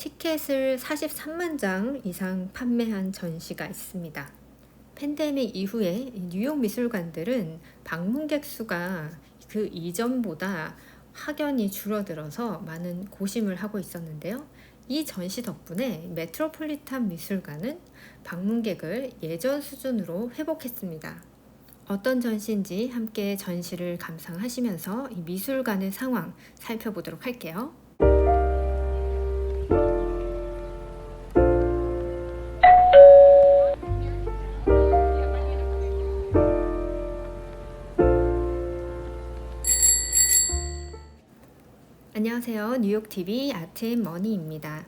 티켓을 43만 장 이상 판매한 전시가 있습니다. 팬데믹 이후에 이 뉴욕 미술관들은 방문객 수가 그 이전보다 확연히 줄어들어서 많은 고심을 하고 있었는데요. 이 전시 덕분에 메트로폴리탄 미술관은 방문객을 예전 수준으로 회복했습니다. 어떤 전시인지 함께 전시를 감상하시면서 이 미술관의 상황 살펴보도록 할게요. 안녕하세요. 뉴욕 TV 아트앤머니입니다.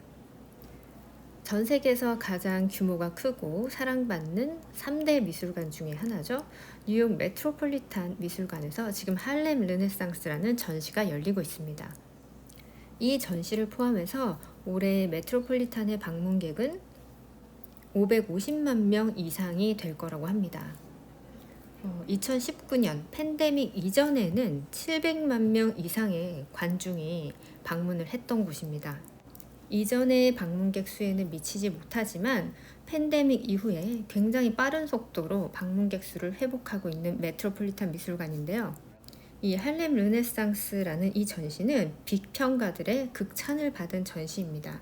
전 세계에서 가장 규모가 크고 사랑받는 3대 미술관 중에 하나죠. 뉴욕 메트로폴리탄 미술관에서 지금 할렘 르네상스라는 전시가 열리고 있습니다. 이 전시를 포함해서 올해 메트로폴리탄의 방문객은 550만 명 이상이 될 거라고 합니다. 어, 2019년 팬데믹 이전에는 700만 명 이상의 관중이 방문을 했던 곳입니다. 이전의 방문객 수에는 미치지 못하지만 팬데믹 이후에 굉장히 빠른 속도로 방문객 수를 회복하고 있는 메트로폴리탄 미술관인데요. 이 할렘 르네상스라는 이 전시는 비평가들의 극찬을 받은 전시입니다.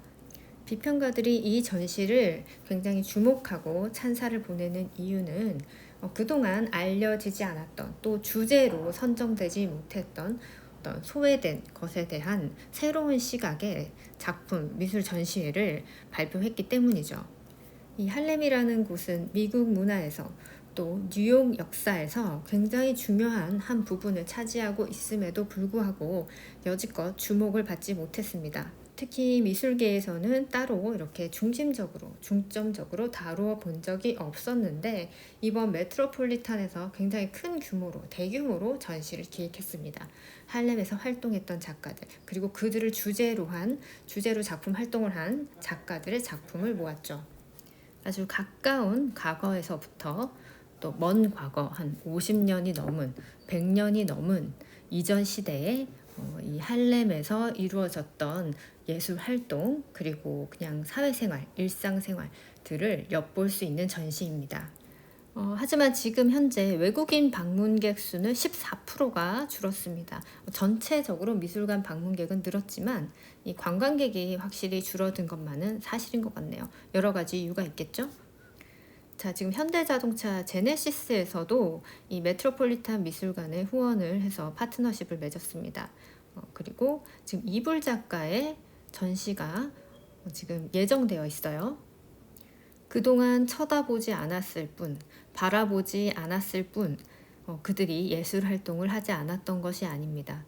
비평가들이 이 전시를 굉장히 주목하고 찬사를 보내는 이유는 어, 그동안 알려지지 않았던 또 주제로 선정되지 못했던 어떤 소외된 것에 대한 새로운 시각의 작품 미술 전시회를 발표했기 때문이죠. 이 할렘이라는 곳은 미국 문화에서 또 뉴욕 역사에서 굉장히 중요한 한 부분을 차지하고 있음에도 불구하고 여지껏 주목을 받지 못했습니다. 특히 미술계에서는 따로 이렇게 중심적으로 중점적으로 다루어 본 적이 없었는데 이번 메트로폴리탄에서 굉장히 큰 규모로 대규모로 전시를 기획했습니다. 할렘에서 활동했던 작가들 그리고 그들을 주제로 한 주제로 작품 활동을 한 작가들의 작품을 모았죠. 아주 가까운 과거에서부터 또 먼 과거 한 50년이 넘은 100년이 넘은 이전 시대에 어, 이 할렘에서 이루어졌던 예술 활동 그리고 그냥 사회생활, 일상생활들을 엿볼 수 있는 전시입니다. 어, 하지만 지금 현재 외국인 방문객 수는 14%가 줄었습니다. 전체적으로 미술관 방문객은 늘었지만 이 관광객이 확실히 줄어든 것만은 사실인 것 같네요. 여러 가지 이유가 있겠죠? 자, 지금 현대자동차 제네시스에서도 이 메트로폴리탄 미술관에 후원을 해서 파트너십을 맺었습니다. 어, 그리고 지금 이불 작가의 전시가 지금 예정되어 있어요. 그동안 쳐다보지 않았을 뿐, 바라보지 않았을 뿐, 어, 그들이 예술 활동을 하지 않았던 것이 아닙니다.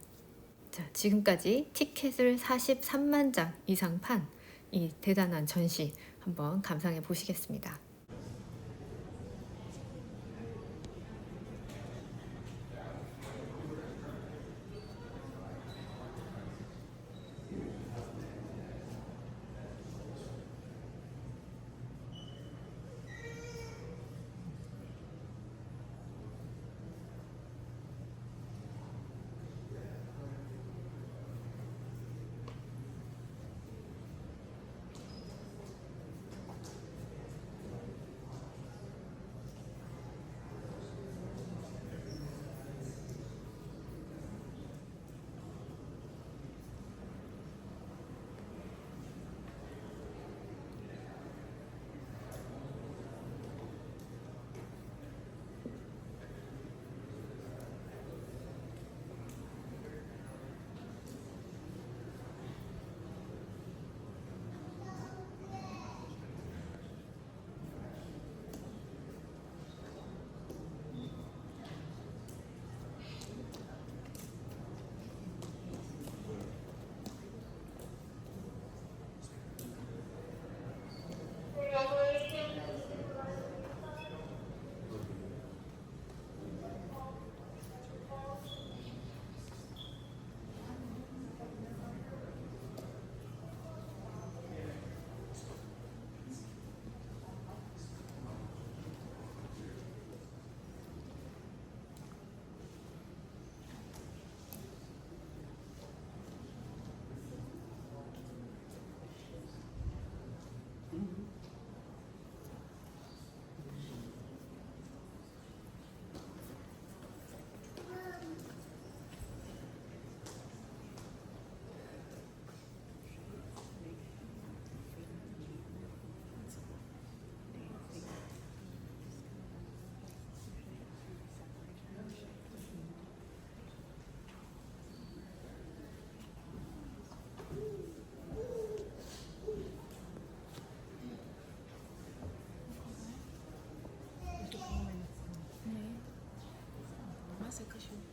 자, 지금까지 티켓을 43만 장 이상 판 이 대단한 전시 한번 감상해 보시겠습니다. sen kaşınma.